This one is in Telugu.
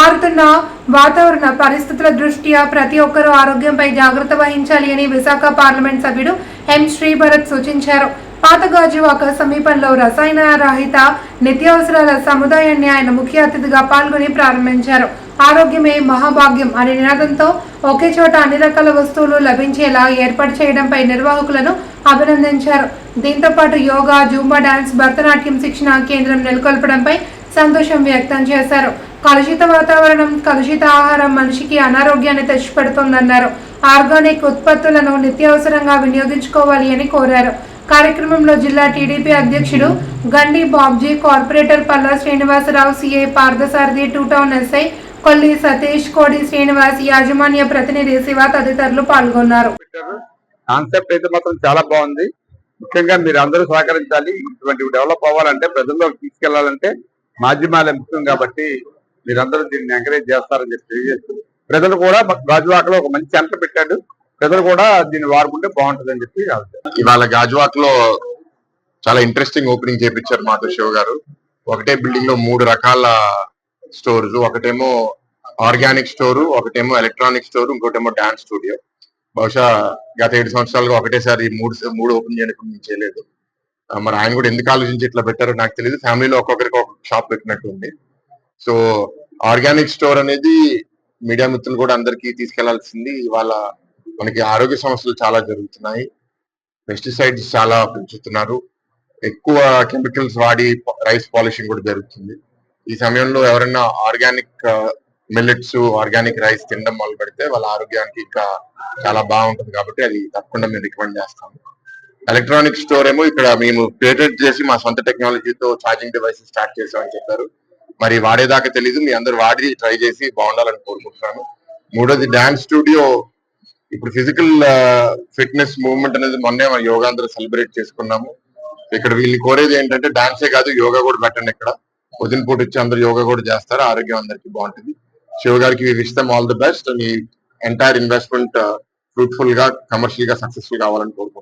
మారుతున్న వాతావరణ పరిస్థితుల దృష్ట్యా ప్రతి ఒక్కరూ ఆరోగ్యంపై జాగ్రత్త వహించాలి అని విశాఖ పార్లమెంట్ సభ్యుడు ఎం శ్రీభరత్ సూచించారు. పాత గాజువాక సమీపంలో రసాయన రహిత నిత్యావసరాల సముదాయాన్ని ఆయన ముఖ్య అతిథిగా పాల్గొని ప్రారంభించారు. ఆరోగ్యమే మహాభాగ్యం అనే నినాదంతో ఒకే చోట అన్ని రకాల వస్తువులు లభించేలా ఏర్పాటు చేయడంపై నిర్వాహకులను అభినందించారు. దీంతో పాటు యోగా జూంబా డాన్స్ భరతనాట్యం శిక్షణ కేంద్రం నెలకొల్పడంపై సంతోషం వ్యక్తం చేశారు. కలుషిత వాతావరణం కలుషిత ఆహారం మనిషికి అనారోగ్యాన్ని తెచ్చిపెడుతోందన్నారు. ఆర్గానిక్ ఉత్పత్తులను నిత్యావసరంగా వినియోగించుకోవాలి అని కోరారు. కార్యక్రమంలో జిల్లా టీడీపీ అధ్యక్షుడు Gandi Babji corporator Palla Srinivasarao CI Parthasarathi two town SI Kolli Satish Kodi Srinivas యాజమాన్య ప్రతినిధి శివ తదితరులు పాల్గొన్నారు. కాన్సెప్ట్ అయితే మాత్రం చాలా బాగుంది. ముఖ్యంగా మీరు అందరూ సహకరించాలి. ఇటువంటి డెవలప్ అవ్వాలంటే ప్రజల్లోకి తీసుకెళ్ళాలంటే మాధ్యమాలే ముఖ్యం కాబట్టి మీరందరూ దీన్ని ఎంకరేజ్ చేస్తారని చెప్పి తెలియజేస్తూ ప్రజలు కూడా గాజువాకలో ఒక మంచి సెంటర్ పెట్టాడు. ప్రజలు కూడా దీన్ని వాడుకుంటే బాగుంటుందని చెప్పి ఇవాళ గాజువాక్లో చాలా ఇంట్రెస్టింగ్ ఓపెనింగ్ చేపించారు మాధవ్ శివ గారు. ఒకటే బిల్డింగ్లో మూడు రకాల స్టోర్స్ ఒకటేమో ఆర్గానిక్ స్టోర్ ఒకటేమో ఎలక్ట్రానిక్ స్టోర్ ఇంకోటేమో డాన్స్ స్టూడియో బహుశా గత ఏడు సంవత్సరాలుగా ఒకటేసారి మూడు మూడు ఓపెన్ చేయడానికి నేను చేయలేదు. మరి ఆయన కూడా ఎందుకు ఆలోచించి ఇట్లా పెట్టారో నాకు తెలియదు ఫ్యామిలీలో ఒక్కొక్కరికి ఒక షాప్ పెట్టినట్టు ఉంది. సో ఆర్గానిక్ స్టోర్ అనేది మీడియా మిత్రులు కూడా అందరికీ తీసుకెళ్ళాల్సింది. ఇవాళ మనకి ఆరోగ్య సమస్యలు చాలా జరుగుతున్నాయి. పెస్టిసైడ్స్ చాలా పెంచుతున్నారు. ఎక్కువ కెమికల్స్ వాడి రైస్ పాలిషింగ్ కూడా జరుగుతుంది. ఈ సమయంలో ఎవరైనా ఆర్గానిక్ మిల్లెట్స్ ఆర్గానిక్ రైస్ తినడం మొదలు పెడితే వాళ్ళ ఆరోగ్యానికి ఇంకా చాలా బాగుంటుంది కాబట్టి అది తప్పకుండా మేము రికమెండ్ చేస్తాము. ఎలక్ట్రానిక్ స్టోర్ ఏమో ఇక్కడ మేము పేటెంట్ చేసి మా సొంత టెక్నాలజీతో ఛార్జింగ్ డివైసెస్ స్టార్ట్ చేసామని చెప్పారు. మరి వాడేదాకా తెలీదు. మీ అందరు వాడి ట్రై చేసి బాగుండాలని కోరుకుంటున్నాను. మూడోది డాన్స్ స్టూడియో. ఇప్పుడు ఫిజికల్ ఫిట్నెస్ మూవ్మెంట్ అనేది మొన్నే మన యోగాంధ్ర సెలబ్రేట్ చేసుకున్నాము. ఇక్కడ వీళ్ళని కోరేది ఏంటంటే డాన్సే కాదు యోగా కూడా పెట్టండి ఇక్కడ. ఉదయం పూట వచ్చి అందరూ యోగా కూడా చేస్తారు. ఆరోగ్యం అందరికి బాగుంటుంది. శివ గారికి wish them all the best me entire investment ఫ్రూట్ఫుల్గా కమర్షియల్గా సక్సెస్ఫుల్ కావాలని కోరుకుంటున్నాను.